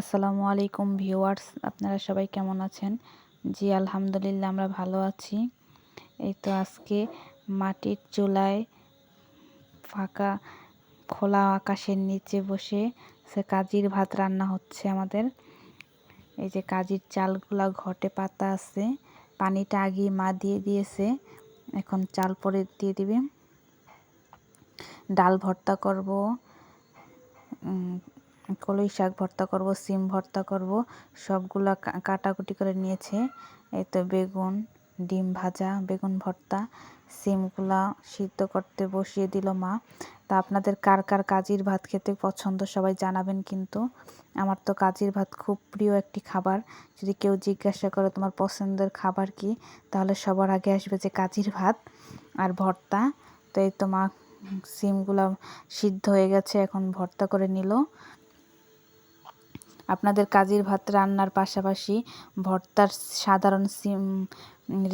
আসসালামু আলাইকুম ভিউয়ার্স, আপনারা সবাই কেমন আছেন? জি, আলহামদুলিল্লাহ, আমরা ভালো আছি। এই তো আজকে মাটির চুলায় ফাঁকা খোলা আকাশের নিচে বসে সে কাজির ভাত রান্না হচ্ছে আমাদের। এই যে কাজির চালগুলা ঘটে পাতা আছে, পানিটা আগে মা দিয়ে দিয়েছে, এখন চাল পরে দিয়ে দিবে। ডাল ভর্তা করব কলই শাক ভর্তা করব, সিম ভর্তা করব, সবগুলা কাটাকুটি করে নিয়েছে। এই তো বেগুন, ডিম ভাজা, বেগুন ভর্তা, সিমগুলা সিদ্ধ করতে বসিয়ে দিল মা। তা আপনাদের কার কার কাজির ভাত খেতে পছন্দ সবাই জানাবেন কিন্তু। আমার তো কাজির ভাত খুব প্রিয় একটি খাবার। যদি কেউ জিজ্ঞাসা করে তোমার পছন্দের খাবার কি, তাহলে সবার আগে আসবে যে কাজির ভাত আর ভর্তা। তো এই তো মা, সিমগুলা সিদ্ধ হয়ে গেছে, এখন ভর্তা করে নিল। আপনাদের কাজির ভাত রান্নার পাশাপাশি ভর্তার সাধারণ সিম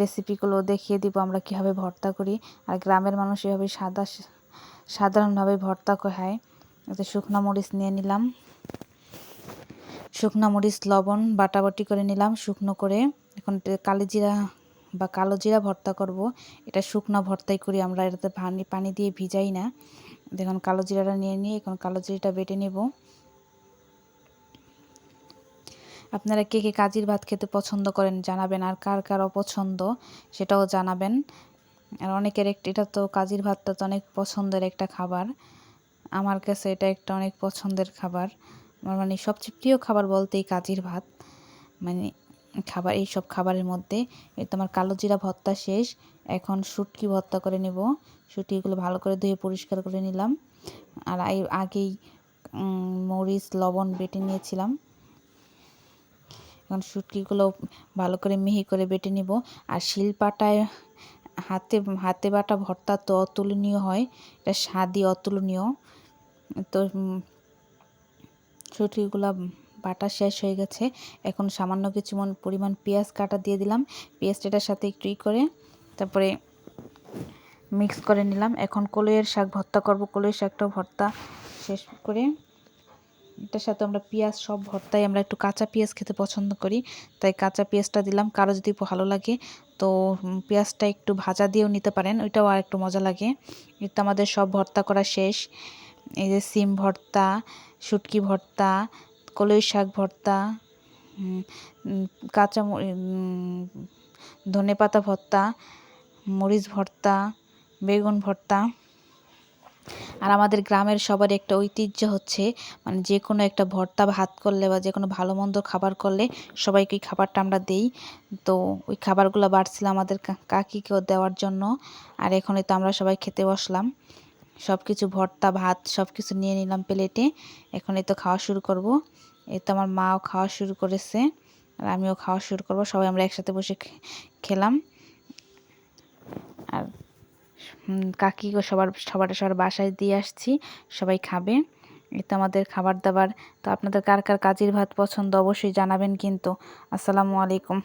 রেসিপিগুলো দেখিয়ে দিব আমরা কীভাবে ভর্তা করি। আর গ্রামের মানুষ এভাবে সাদা সাধারণভাবে ভর্তা খায়। এতে শুকনো মরিচ নিয়ে নিলাম। শুকনো মরিচ, লবণ, বাটাবাটি করে নিলাম। শুকনো করে এখন কালিজিরা বা কালো জিরা ভর্তা করব। এটা শুকনো ভর্তাই করি আমরা, এটাতে পানি পানি দিয়ে ভিজাই না। দেখুন কালো জিরাটা নিয়ে নিয়ে এখন কালো জিরাটা বেটে নেব। আপনারা কে কে কাজির ভাত খেতে পছন্দ করেন জানাবেন আর কার কার অপছন্দ সেটাও জানাবেন। আর অনেকের একটা এটা তো কাজির ভাতটা তো অনেক পছন্দের একটা খাবার। আমার কাছে এটা একটা অনেক পছন্দের খাবার। আমার মানে সবচেয়ে প্রিয় খাবার বলতে এই কাজির ভাত। মানে খাবার, এই সব খাবারের মধ্যে এই তোমার কালো জিরা ভর্তা শেষ, এখন শুটকি ভর্তা করে নেব। শুটকিগুলো ভালো করে ধুয়ে পরিষ্কার করে নিলাম। আর আগেই মরিচ, লবণ বেটে নিয়েছিলাম। এখন শুটকিগুলো ভালো করে মিহি করে বেটে নিব। আর শিলপাটায় হাতে হাতে বাটা ভর্তা তো অতুলনীয় হয়। এটা স্বাদই অতুলনীয়। তো শুটকিগুলো বাটা শেষ হয়ে গেছে। এখন সামান্য কিছু পরিমাণ পেঁয়াজ কাটা দিয়ে দিলাম। পেঁয়াজটার সাথে একটু ই করে তারপরে মিক্স করে নিলাম। এখন কলইয়ের শাক ভর্তা করব। কলইয়ের শাকটা ভর্তা শেষ করে এটার সাথে আমরা পেঁয়াজ সব ভর্তায় আমরা একটু কাঁচা পেঁয়াজ খেতে পছন্দ করি। তাই কাঁচা পেঁয়াজটা দিলাম, কারও যদি ভালো লাগে। তো পেঁয়াজটা একটু ভাজা দিয়েও নিতে পারেন, ওইটাও আর একটু মজা লাগে। এটা আমাদের সব ভর্তা করা শেষ। এই যে সিম ভর্তা, শুটকি ভর্তা, কলই শাক ভর্তা কাঁচা ধনে পাতা ভর্তা, মরিচ ভর্তা, বেগুন ভর্তা। আর আমাদের গ্রামের সবার একটা ঐতিহ্য হচ্ছে মানে যে কোনো একটা ভর্তা ভাত করলে বা যে কোনো ভালো মন্দ খাবার করলে সবাইকে ওই খাবারটা আমরা দিই। তো ওই খাবারগুলো বাড়ছিল আমাদের কাকিকেও দেওয়ার জন্য। আর এখন তো আমরা সবাই খেতে বসলাম। সব কিছু ভর্তা, ভাত সব কিছু নিয়ে নিলাম প্লেটে। এখন তো খাওয়া শুরু করব। এই তো আমার মাও খাওয়া শুরু করেছে। আর আমিও খাওয়া শুরু করব। সবাই আমরা একসাথে বসে খেলাম। কাকি সবার সবার সবার বাসায় দিয়ে আসছি, সবাই খাবে। এটা আমাদের খাবার দাবার। তো আপনাদের কার কার কাজির ভাত পছন্দ অবশ্যই জানাবেন কিন্তু। আসসালামু আলাইকুম।